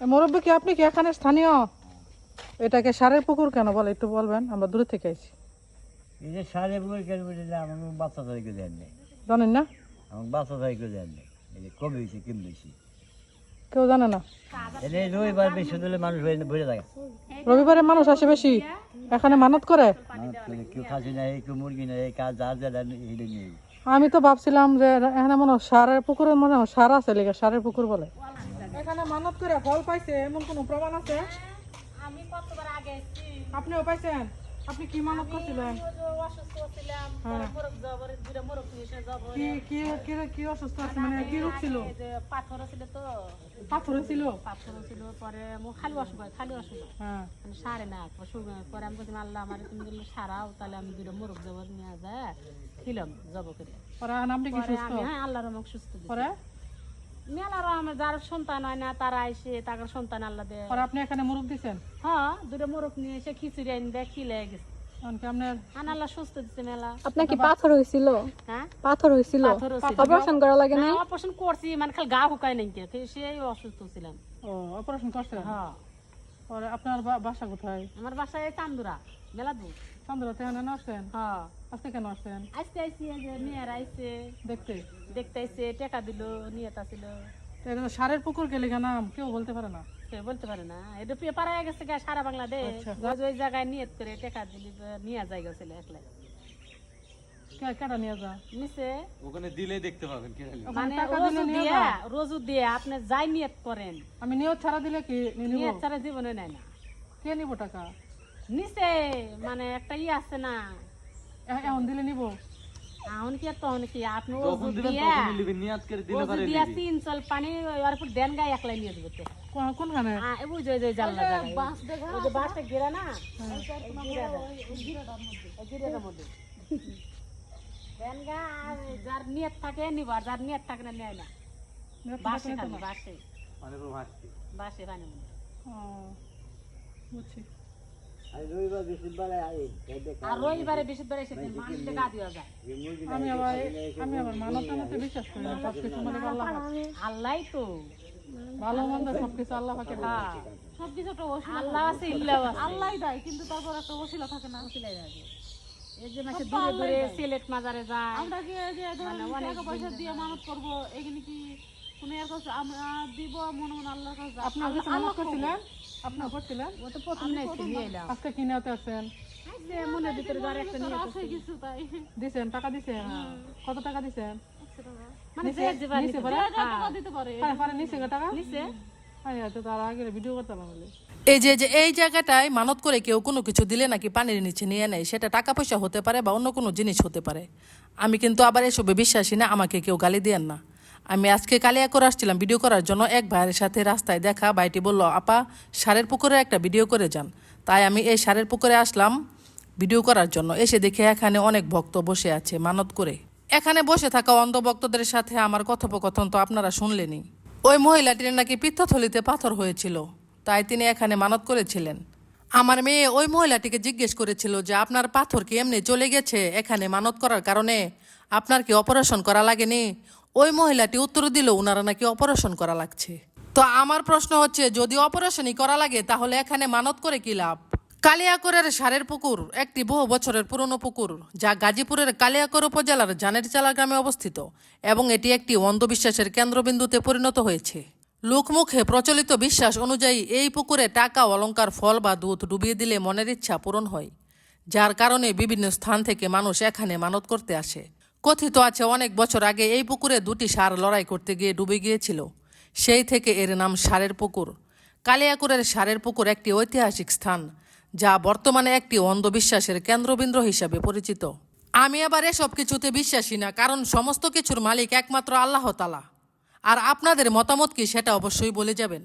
মুরব্বী কি আপনি কি এখানে স্থানীয়? এটাকে সারের পুকুর কেন বলে? একটু বলবেন আমরা দূরে থেকে আইছি। এই যে সারে বই কেন বুঝলে আমার বাচ্চা তারিখে দেন নেই। জানেন না? আমার বাচ্চা তারিখে দেন নেই। এই যে কবে হয়েছে কিম বেশি কেউ জানে না? এটা এই রবিবার বেশি দিলে মানুষ বসে থাকে রবিবারে মানুষ আসে বেশি? এখানে মানত করে? কেউ খাসি নাই কেউ মুরগি নাই কাজ যার যারা এটা নেই। আমি তো ভাবছিলাম যে এখানে মনে হয় সারের পুকুরের মনে হয় সার আছে লেগে সারের পুকুর বলে। এখানে মানত করে ফল পাইছে এমন কোনো প্রমাণ আছে? আমি কতবার আগে এসেছি। আপনিও পাইছেন? আপনি কি মানত করছিলেন? অসুস্থ ছিলাম হ্যাঁ। মোরগ জবর দূরে মোরগ নিয়ে এসে জবর কি কি কি কি অসুস্থ আছে? মানে কি রোগ ছিল? পাথর ছিল তো। পাথর ছিল? পাথর ছিল পরে মো খালি অসুখ হয় খালি অসুখ। হ্যাঁ। মানে সারে না অসুখ পরে আমি বলছি আল্লাহ আমার তুমি সারাও তাহলে আমি দুটো মোরগ জবর নিয়ে খিলাম জব করে পরে আপনি কি সুস্থ? হ্যাঁ আল্লাহর আমাকে সুস্থ পরে? মেলার আমার যার সন্তান হয় না তারা এসে সন্তান আল্লাহ দেয়। পরে আপনি এখানে মুরগ দিছেন? হ্যাঁ দুটো মোরগ নিয়ে এসে খিচুড়ি আনি দেয় খিলে গেছে। আপনার আন আল্লাহ সুস্থ দিচ্ছে মেলা। আপনার কি পাথর হয়েছিল হ্যাঁ? পাথর হয়েছিল অপারেশন করা লাগে না অপারেশন করছি মানে খালি গা হুকায় নাই কে সেই অসুস্থ ছিলাম। ও অপারেশন করছেন? হ্যাঁ। আপনার বাসা কোথায়? আমার বাসায় এই চান্দুরা মেলা দূর চন্দ্রতে এখানে আসছেন হ্যাঁ আজকে কেন আসছেন আইসতে আইসি এই যে মেয়ের আইসে দেখতে দেখতে আইসে টাকা দিল সারের পুকুর গেলে কেন কেউ বলতে পারে না সে বলতে পারে না এটা পেপার গেছে গা সারা বাংলাদেশ। ওই যে ওই জায়গায় নিয়ত করে টাকা দিলি তো নিয়ে যায় গেছিল একলাই কে কেটা নিয়ে যা নিচে ওখানে দিলেই দেখতে পাবেন মানে দিলে রোজু নিয়ে দিয়ে যা রোজু দিয়ে আপনি যাই নিয়ত করেন আমি নিয়ত ছাড়া দিলে কি নিয়ত ছাড়া জীবনে নেয় না কে নিব টাকা নিচে মানে একটা ই আছে না। এখন দিলে নিব। এখন কি আর তখন কি? আপনি দিবেন দিয়া নিবেন পারে তিন চল পানি ওর উপর দেন গায়ে একলাই নিয়ে দেবো কোন- ওই ওই ওই যে বাঁশটা ঘেরা না? মধ্যে। দেন গা আর যার নিয়ত থাকে নিব আর যার নিয়ত থাকে না নেয় না। বাসে খালি বাসে মানে মারছি। বাসে পানি। মধ্যে ও, বুঝছি। আর রবিবার বৃহস্পতিবার এই দেখ আর রবিবারে বৃহস্পতিবারে এসে মানুষকে গা দেওয়া যায়। আমি আবার আমি আবার মানতে বিশ্বাস করি না সবকিছু মানে আল্লাহ আল্লাহ তো। ভালো মন্দ সবকিছু আল্লাহ পাকে দেয়। হ্যাঁ সবকিছু একটা আল্লাহ আছে ইল্লাহ আছে। আল্লাহ দেয় কিন্তু তারপর একটা ওসিলা থাকে না। ওসিলা থাকে এই যে মাসে দূরে দূরে সিলেট মাজারে যায়। আমরা কি যে টাকা পয়সা দিয়ে মানত করব এখানে কি কোনো কাছে আমরা দিব মনে মনে আল্লাহর কাছে আপনার কাছে মানত করছিলেন? আপনার করছিলেন? ও তো প্রথম নাই নিয়ে এলাম। আজকে কি নিয়তে আছেন আইসে মনের ভিতরে যার একটা নিয়ে আছে কিছু তাই। দিছেন? টাকা দিছেন? কত টাকা দিছেন? মানে যে দিবা নিচে পরে টাকা দিতে পারে। পারে পারে নিচে টাকা? নিচে? আয় তো তার আগে ভিডিও করতে পারলাম এই যে যে এই জায়গাটায় মানত করে কেউ কোনো কিছু দিলে নাকি পানির নিচে নিয়ে নেয় সেটা টাকা পয়সা হতে পারে বা অন্য কোনো জিনিস হতে পারে। আমি কিন্তু আবার এসবে বিশ্বাসী না আমাকে কেউ গালি দেন না। আমি আজকে কালিয়া করে আসছিলাম ভিডিও করার জন্য এক ভাইয়ের সাথে রাস্তায় দেখা। ভাইটি বলল, আপা, সারের পুকুরে একটা ভিডিও করে যান। তাই আমি এই সারের পুকুরে আসলাম ভিডিও করার জন্য। এসে দেখে এখানে অনেক ভক্ত বসে আছে মানত করে। এখানে বসে থাকা অন্ধ ভক্তদের সাথে আমার কথোপকথন তো আপনারা শুনলেনি ওই মহিলাটির নাকি পিত্তথলিতে পাথর হয়েছিল, তাই তিনি এখানে মানত করেছিলেন। আমার মেয়ে ওই মহিলাটিকে জিজ্ঞেস করেছিল যে, আপনার পাথর কি এমনি চলে গেছে? এখানে মানত করার কারণে আপনার কি অপারেশন করা লাগেনি? ওই মহিলাটি উত্তর দিল ওনারা নাকি অপারেশন করা লাগছে। তো আমার প্রশ্ন হচ্ছে, যদি অপারেশনই করা লাগে, তাহলে এখানে মানত করে কি লাভ? কালিয়াকরের সারের পুকুর, একটি বহু বছরের পুরনো পুকুর, যা গাজীপুরের কালিয়াকর উপজেলার জানেরচালা গ্রামে অবস্থিত, এবং এটি একটি অন্ধবিশ্বাসের কেন্দ্রবিন্দুতে পরিণত হয়েছে। লোকমুখে প্রচলিত বিশ্বাস অনুযায়ী, এই পুকুরে টাকা অলঙ্কার ফল বা দুধ ডুবিয়ে দিলে মনের ইচ্ছা পূরণ হয়, যার কারণে বিভিন্ন স্থান থেকে মানুষ এখানে মানত করতে আসে। কথিত আছে, অনেক বছর আগে এই পুকুরে দুটি সার লড়াই করতে গিয়ে ডুবে গিয়েছিল। সেই থেকে এর নাম সারের পুকুর। কালিয়াকুরের সারের পুকুর একটি ঐতিহাসিক স্থান, যা বর্তমানে একটি অন্ধবিশ্বাসের কেন্দ্রবিন্দু হিসাবে পরিচিত। আমি আবার এসব কিছুতে বিশ্বাসী না, কারণ সমস্ত কিছুর মালিক একমাত্র আল্লাহ তালা আর আপনাদের মতামত কি সেটা অবশ্যই বলে যাবেন।